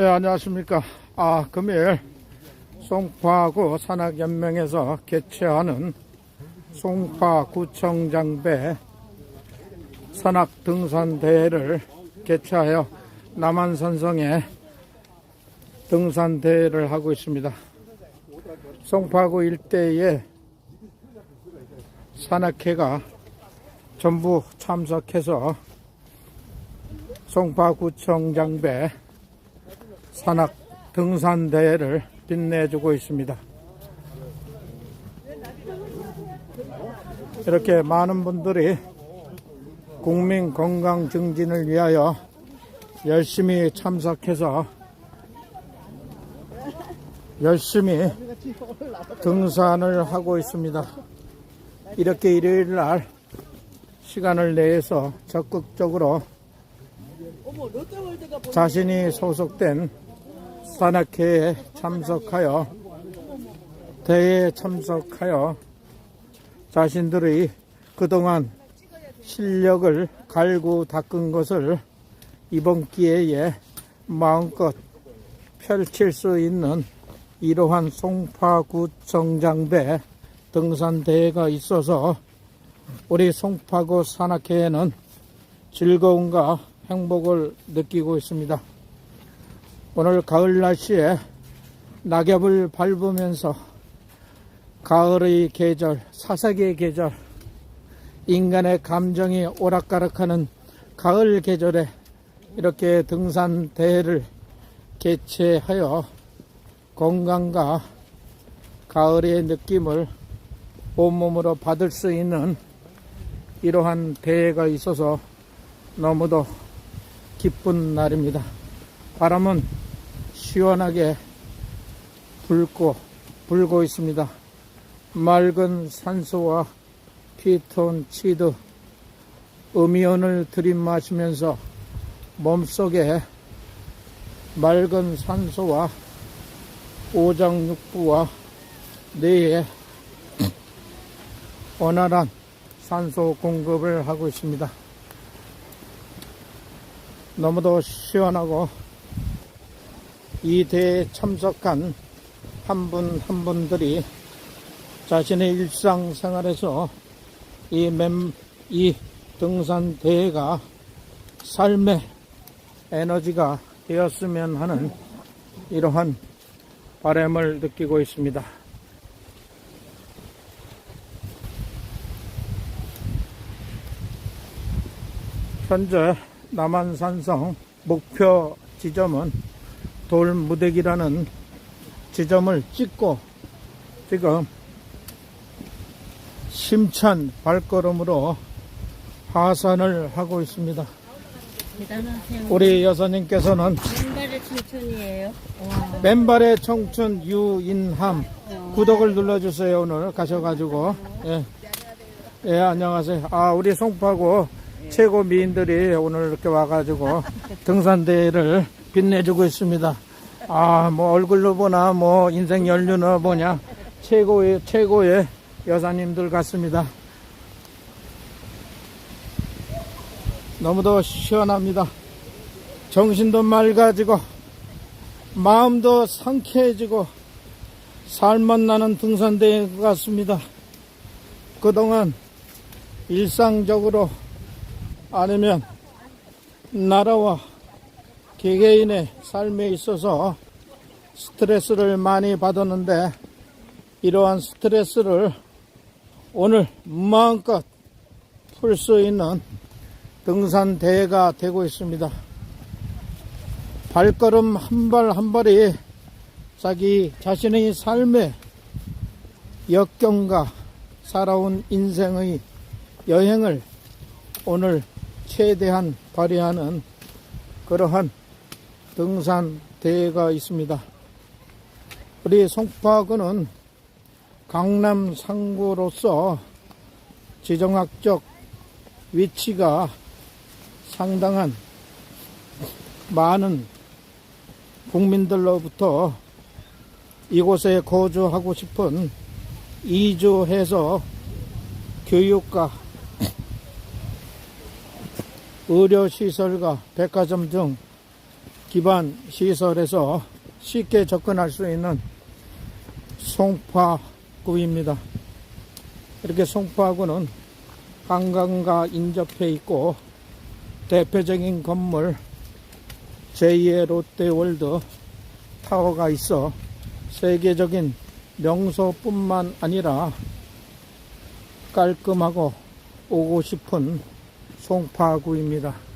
네, 안녕하십니까. 아, 금일 송파구 산악연맹에서 개최하는 송파구청장배 산악 등산 대회를 개최하여 남한산성에 등산 대회를 하고 있습니다. 송파구 일대에 산악회가 전부 참석해서 송파구청장배 산악 등산 대회를 빛내주고 있습니다. 이렇게 많은 분들이 국민 건강 증진을 위하여 열심히 참석해서 열심히 등산을 하고 있습니다. 이렇게 일요일 날 시간을 내서 적극적으로 자신이 소속된 산악회에 참석하여 대회에 참석하여 자신들의 그동안 실력을 갈고 닦은 것을 이번 기회에 마음껏 펼칠 수 있는 이러한 송파구청장배 등산대회가 있어서 우리 송파구 산악회에는 즐거움과 행복을 느끼고 있습니다. 오늘 가을 날씨에 낙엽을 밟으면서 가을의 계절, 사색의 계절, 인간의 감정이 오락가락하는 가을 계절에 이렇게 등산 대회를 개최하여 건강과 가을의 느낌을 온몸으로 받을 수 있는 이러한 대회가 있어서 너무도 기쁜 날입니다. 바람은 시원하게 불고 불고 있습니다. 맑은 산소와 피톤 치드 음이온을 들이마시면서 몸속에 맑은 산소와 오장육부와 뇌에 원활한 산소 공급을 하고 있습니다. 너무도 시원하고 이 대회에 참석한 한분한 분들이 자신의 일상생활에서 이, 맴, 이 등산 대회가 삶의 에너지가 되었으면 하는 이러한 바람을 느끼고 있습니다. 현재 남한산성 목표 지점은 돌무대기라는 지점을 찍고 지금 심찬 발걸음으로 하산을 하고 있습니다. 대단하세요. 우리 여사님께서는 맨발의 춘천이에요. 와. 맨발의 청춘 유인함 구독을 눌러주세요 오늘 가셔가지고 예, 예 안녕하세요 아 우리 송파구 최고 미인들이 오늘 이렇게 와가지고 등산 대회를 빛내주고 있습니다. 아 뭐 얼굴로 보나 뭐 인생 연륜으로 보냐. 최고의 최고의 여사님들 같습니다. 너무도 시원합니다. 정신도 맑아지고 마음도 상쾌해지고 살맛 나는 등산대회 같습니다. 그동안 일상적으로 아니면 나라와 개개인의 삶에 있어서 스트레스를 많이 받았는데 이러한 스트레스를 오늘 마음껏 풀 수 있는 등산 대회가 되고 있습니다. 발걸음 한 발 한 발이 자기 자신의 삶의 역경과 살아온 인생의 여행을 오늘 최대한 발휘하는 그러한 등산 대회가 있습니다. 우리 송파구는 강남 상구로서 지정학적 위치가 상당한 많은 국민들로부터 이곳에 거주하고 싶은 이주해서 교육과 의료시설과 백화점 등 기반 시설에서 쉽게 접근할 수 있는 송파구입니다. 이렇게 송파구는 한강과 인접해 있고 대표적인 건물 제2의 롯데월드 타워가 있어 세계적인 명소뿐만 아니라 깔끔하고 오고 싶은 송파구입니다.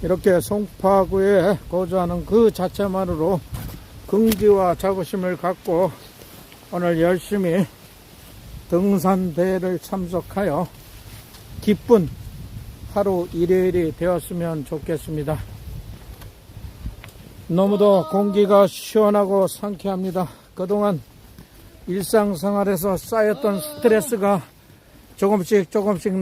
이렇게 송파구에 거주하는 그 자체만으로 긍지와 자부심을 갖고 오늘 열심히 등산대회를 참석하여 기쁜 하루 일요일이 되었으면 좋겠습니다. 너무도 공기가 시원하고 상쾌합니다. 그동안 일상생활에서 쌓였던 스트레스가 조금씩 조금씩 나